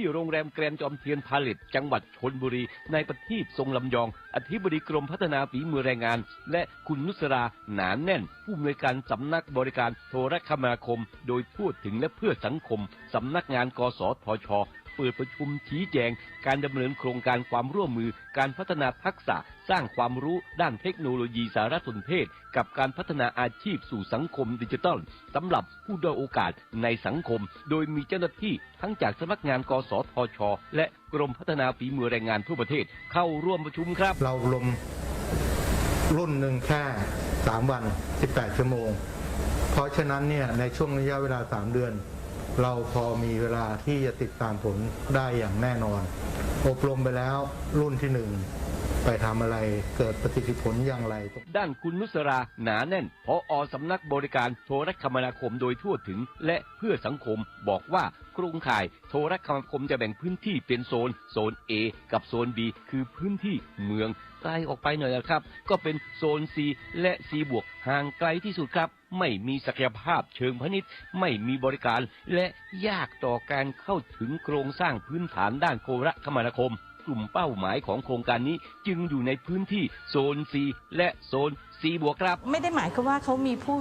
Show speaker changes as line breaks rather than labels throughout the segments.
ที่โรงแรมแกรนจอมเทียนพาลิตจังหวัดชนบุรีในประทีปทรงลำยอง อธิบดีกรมพัฒนาฝีมือแรงงาน และคุณนุสราหนานแน่น ผู้อำนวยการสำนักบริการโทรคมนาคม โดยพูดถึงและเพื่อสังคมสำนักงานกสทช เปิดประชุมชี้แจง การดำเนินโครงการความร่วมมือ การพัฒนาทักษะ สร้างความรู้ด้านเทคโนโลยีสารสนเทศ กับการพัฒนาอาชีพสู่สังคมดิจิทัลสำหรับผู้ด้อยโอกาสในสังคม โดยมีเจ้าหน้าที่ทั้งจากสำนักงานกสทช และกรมพัฒนาฝีมือแรงงานทั่วประเทศ เข้าร่วมประชุมครับ
เราลมรุ่นหนึ่งแค่ 3 วัน 18 ชั่วโมง เพราะฉะนั้นเนี่ยในช่วงระยะเวลา 3 เดือน เราพอมีเวลาที่จะติดตามผลได้อย่างแน่นอน อบรมไปแล้วรุ่นที่หนึ่ง ไปทำอะไรเกิดประสิทธิผลอย่างไร
ด้านคุณนุสราหนาแน่นพออสำนักบริการโทรคมนาคมโดยทั่วถึง และเพื่อสังคมบอกว่าโครงข่ายโทรคมนาคมจะแบ่งพื้นที่เป็นโซน โซน A กับโซน B คือพื้นที่เมืองไกลออกไปหน่อยนะครับ ก็เป็นโซน C และ C บวกห่างไกลที่สุดครับ ไม่มีศักยภาพเชิงพาณิชย์ ไม่มีบริการ และยากต่อการเข้าถึงโครงสร้างพื้นฐานด้านโทรคมนาคม กลุ่มเป้าหมายของโครงการนี้จึงอยู่ในพื้นที่โซน C และโซน C บวกครับ
ไม่ได้หมายความว่าเขามีผู้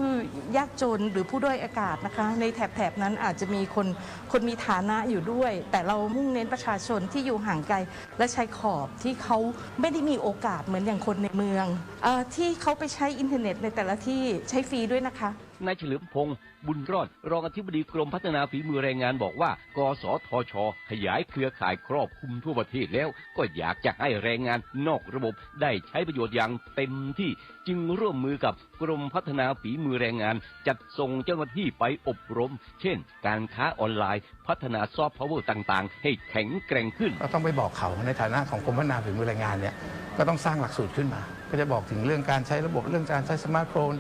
ยากจนหรือผู้ด้อยอากาศนะคะ ในแถบๆนั้นอาจจะมีคนคนมีฐานะอยู่ด้วย แต่เรามุ่งเน้นประชาชนที่อยู่ห่างไกล และชายขอบที่เขาไม่ได้มีโอกาสเหมือนอย่างคนในเมืองอที่เขาไปใช้อินเทอร์เน็ตในแต่ละที่ใช้ฟรีด้วยนะคะ
นายเฉลิมพงศ์บุญรอด รองอธิบดีกรมพัฒนาฝีมือแรงงานบอกว่า กสทช ขยายเครือข่ายครอบคลุมทั่วประเทศแล้ว ก็อยากจะให้แรงงานนอกระบบได้ใช้ประโยชน์อย่างเต็มที่จึงร่วมมือกับกรมพัฒนาฝีมือแรงงาน จัดส่งเจ้าหน้าที่ไปอบรม เช่น การค้าออนไลน์ พัฒนาซอฟต์พาวเวอร์ต่างๆ ให้แข็งแกร่งขึ้น
ก็ต้องไปบอกเขาในฐานะของกรมพัฒนาฝีมือแรงงานเนี่ยก็ต้องสร้างหลักสูตรขึ้นมา ก็จะบอกถึงเรื่องการใช้ระบบเรื่องการใช้สมาร์ทโฟน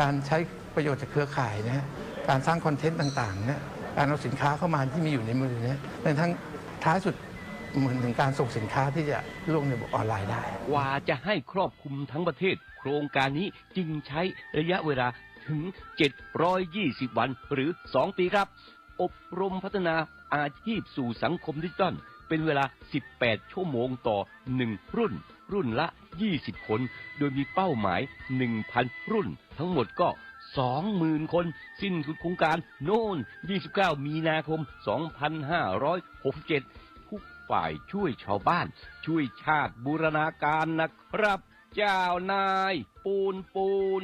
การใช้ ประโยชน์จากเครือข่ายนะฮะการสร้างคอนเทนต์ต่างๆเนี่ยการเอาสินค้าเข้ามาที่มีอยู่ในมือเนี่ยในทั้งท้ายสุดเหมือนถึงการส่งสินค้าที่จะล่วงในบออนไลน์ได้
กว่าจะให้ครอบคลุมทั้งประเทศ โครงการนี้จึงใช้ระยะเวลาถึง 720 วันหรือ 2 ปีครับ อบรมพัฒนาอาชีพสู่สังคมดิจิตอลเป็นเวลา 18 ชั่วโมงต่อ 1 รุ่น รุ่นละ 20 คน โดยมีเป้าหมาย 1,000 รุ่น ทั้งหมดก็ สองหมื่นคน สิ้นสุดโครงการโน่น 29 มีนาคม 2567 ทุกฝ่ายช่วยชาวบ้าน ช่วยชาติบูรณาการนะครับ เจ้านาย ปูนปูน